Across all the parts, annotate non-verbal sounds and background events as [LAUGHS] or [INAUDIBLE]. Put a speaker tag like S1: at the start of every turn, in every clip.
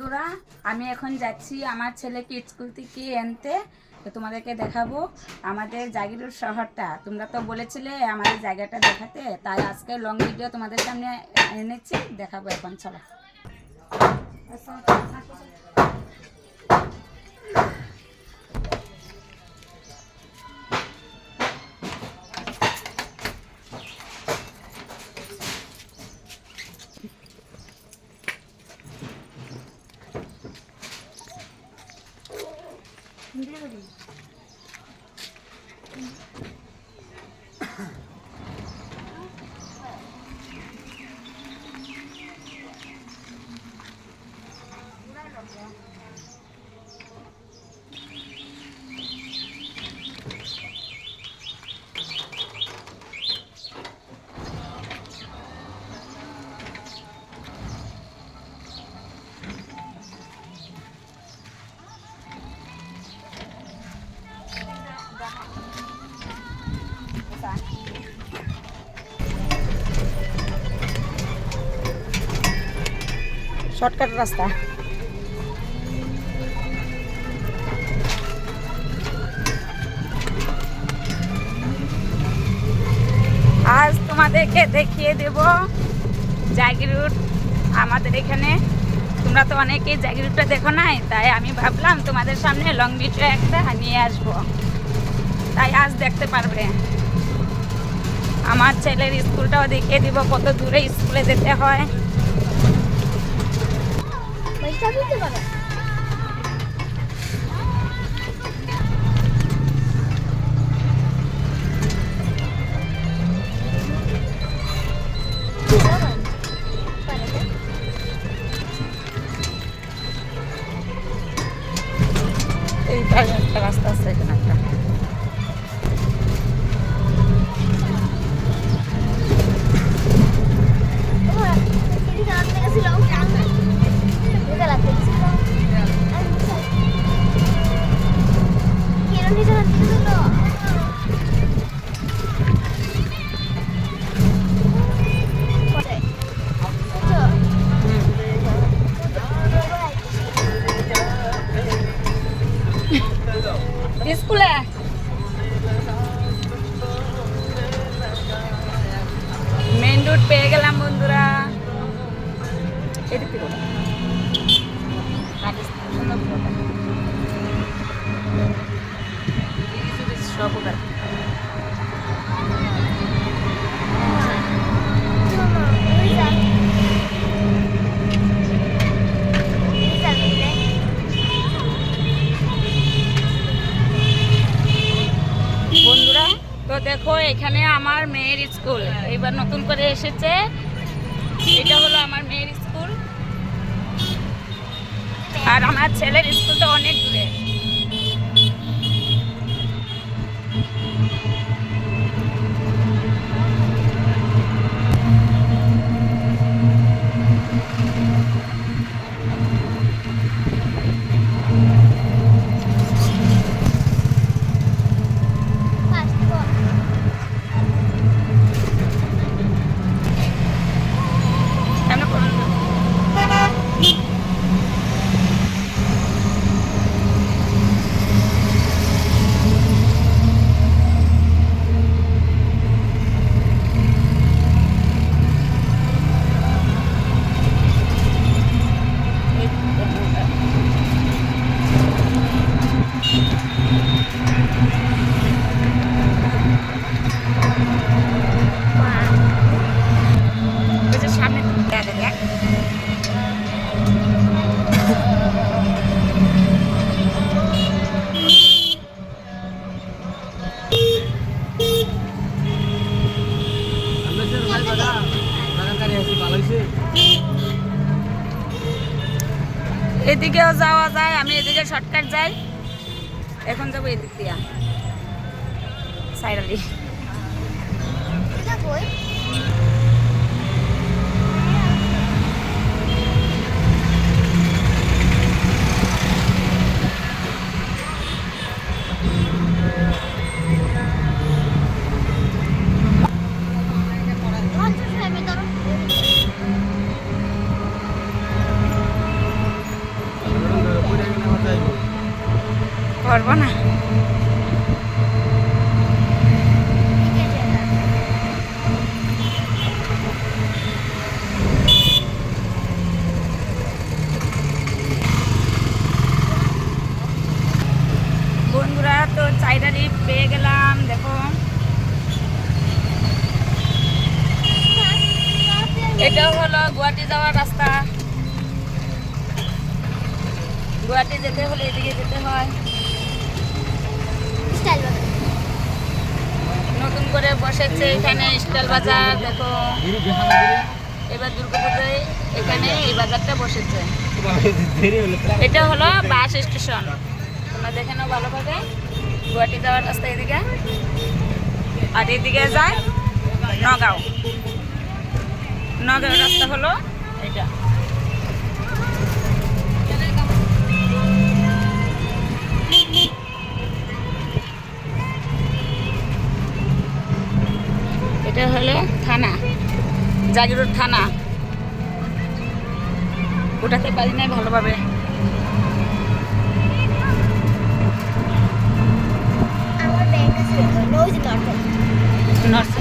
S1: তোরা আমি এখন যাচ্ছি আমার ছেলেকে স্কুল থেকে আনতে। তো তোমাদেরকে দেখাবো আমাদের জাগিরুর শহরটা। তোমরা তো বলেছিলে আমাদের জায়গাটা দেখাতে, তাই আজকে লং ভিডিও তোমাদের সামনে এনেছি, দেখাবো এখন, চলো। শর্টকাট রাস্তা। আজ তোমাদেরকে দেখিয়ে দেব জাগিরুট আমাদের এখানে তোমরা তো অনেকেই জাগিরুটটা দেখো নাই, তাই আমি ভাবলাম তোমাদের সামনে লং ভিডিও একটা নিয়ে আসব। তাই আজ দেখতে পারবে। আমার ছেলের স্কুলটাও দেখিয়ে দিব কত দূরে স্কুলে যেতে হয়।
S2: পয়সা দিতে পারো
S1: এই পাশে একটা রাস্তা আছে এখানে একটা এখানে আমার মেয়ের স্কুল। এবার নতুন করে এসেছে। এটা হলো আমার মেয়ের স্কুল। আর আমার ছেলের স্কুলটা অনেক এদিকে শর্টকাট যাই এখন যাব এদিক দিয়া। সাইরালি করব না। বন্ধুরা, তো পেয়ে গেলাম, দেখো। এটা হলো গুয়াহাটি যাওয়ার রাস্তা। গুয়াহাটি যেতে হলে এদিকে যেতে হয়। নতুন করে বসেছে এখানে স্টাইল বাজার, দেখো। এবার দুর্গাপুজোয় এখানে এই বাজারটা বসেছে। এটা হলো বাস স্টেশন। তোমরা দেখে নাও ভালোভাবে। গুয়াহাটি যাওয়ার রাস্তা এদিকে। আর এদিকে যায় নগাঁও। নগাঁও রাস্তা হলো এটা। এটা হলো থানা জাগিরোড থানা। ওটাতে পারি নাই ভালোভাবে। নর্থ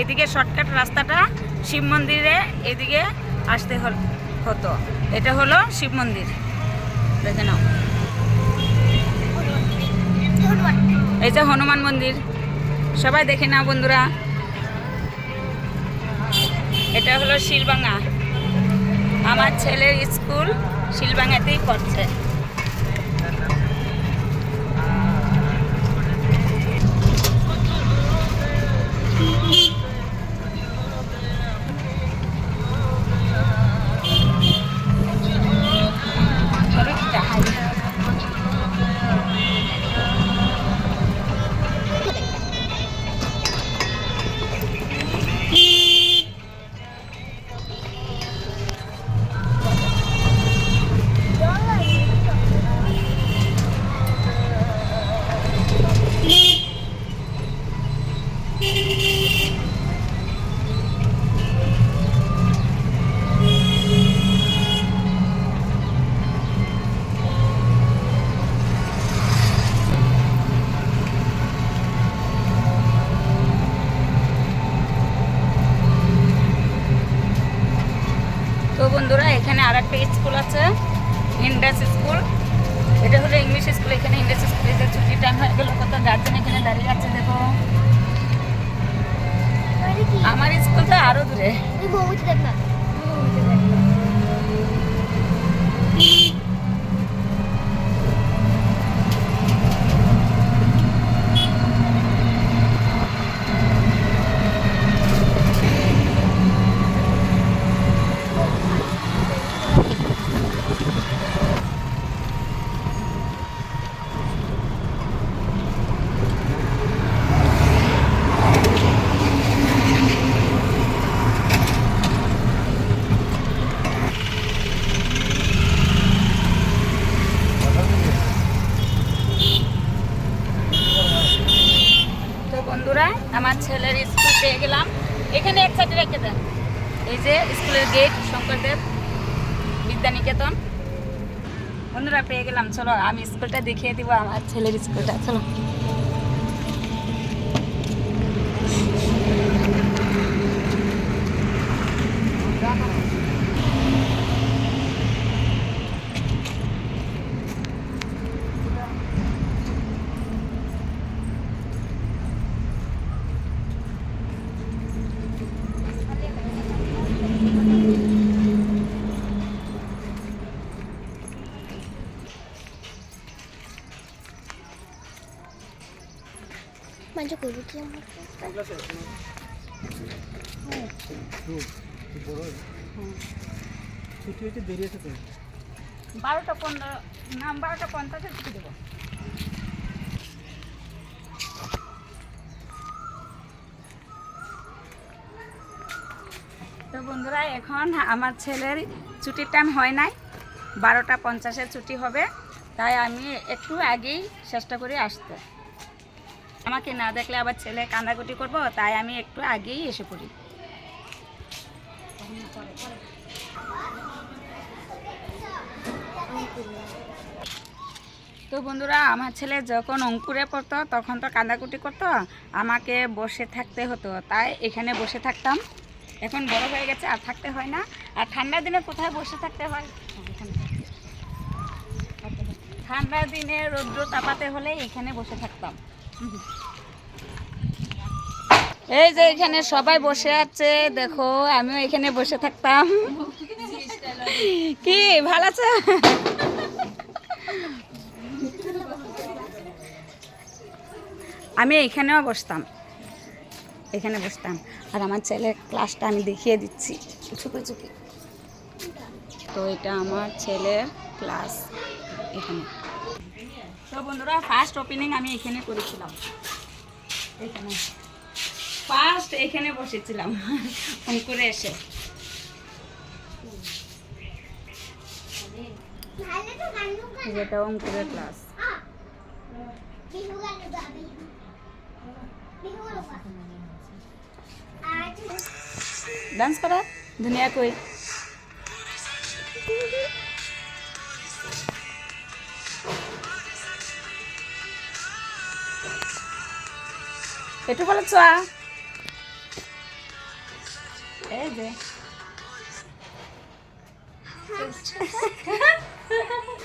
S1: এদিকে শর্টকাট রাস্তাটা শিব মন্দিরে এদিকে আসতে হতো। এটা হলো শিব মন্দির। দেখে নাও। এই যে হনুমান মন্দির। সবাই দেখে নাও বন্ধুরা। এটা হলো শিলবাঙ্গা আমার ছেলের স্কুল শিলবাঙ্গাতেই পড়ছে। বন্ধুরা এখানে আর একটা স্কুল আছে ইন্ডাস স্কুল এটা হলো ইংলিশ স্কুল এখানে ইংলিশ স্কুলে যে ছুটির টাইম হয়ে গেল। কত গার্জেন এখানে দাঁড়িয়ে আছে দেখো। আমার স্কুল তো আরও দূরে।
S2: দেখ না তুই বউতে দেখ না
S1: তো বন্ধুরা আমার ছেলের স্কুল পেয়ে গেলাম এখানে এক সাইডে রেখে দেন এই যে স্কুলের গেট শঙ্করদেব বিদ্যানিকেতন বন্ধুরা পেয়ে গেলাম। চলো আমি স্কুলটা দেখিয়ে দিব আমার ছেলের স্কুলটা। চলো।
S2: মানে করব কি
S3: ছুটি হচ্ছে দেরি আছে তো
S1: বারোটা পনেরো না বারোটা পঞ্চাশে ছুটি দেবো তো বন্ধুরা, এখন আমার ছেলের ছুটির টাইম হয় নাই। বারোটা পঞ্চাশে ছুটি হবে। তাই আমি একটু আগেই চেষ্টা করি আসতে। আমাকে না দেখলে আবার ছেলে কান্দাকুটি করব, তাই আমি একটু আগেই এসে পড়ি। তো বন্ধুরা, আমার ছেলে যখন অঙ্কুরে পড়তো, তখন তো কান্দাকুটি করতো, আমাকে বসে থাকতে হতো, তাই এখানে বসে থাকতাম। এখন বড় হয়ে গেছে, আর থাকতে হয় না। আর ঠান্ডা দিনে কোথায় বসে থাকতে হয়? ঠান্ডা দিনে রৌদ্র তাপাতে হলে এখানে বসে থাকতাম। এই যে এখানে সবাই বসে আছে, দেখো, আমিও এখানে বসে থাকতাম। কি, ভালো আছে? আমি এখানেও বসতাম, এখানে বসতাম। আর আমার ছেলের ক্লাসটা আমি দেখিয়ে দিচ্ছি চুপি চুপি তো এটা আমার ছেলের ক্লাস, এখানে। বন্ধুরা ফার্স্ট ওপেনিং আমি এখানে করেছিলাম। এখানে। ফার্স্ট এখানে বসেছিলাম। এসে
S2: গান গান
S1: যেটা অঙ্কুরের ক্লাস ডান্স করা? ধুনীয়াকৈ এইটো বলে চা এই যে। [LAUGHS]
S2: সবুজ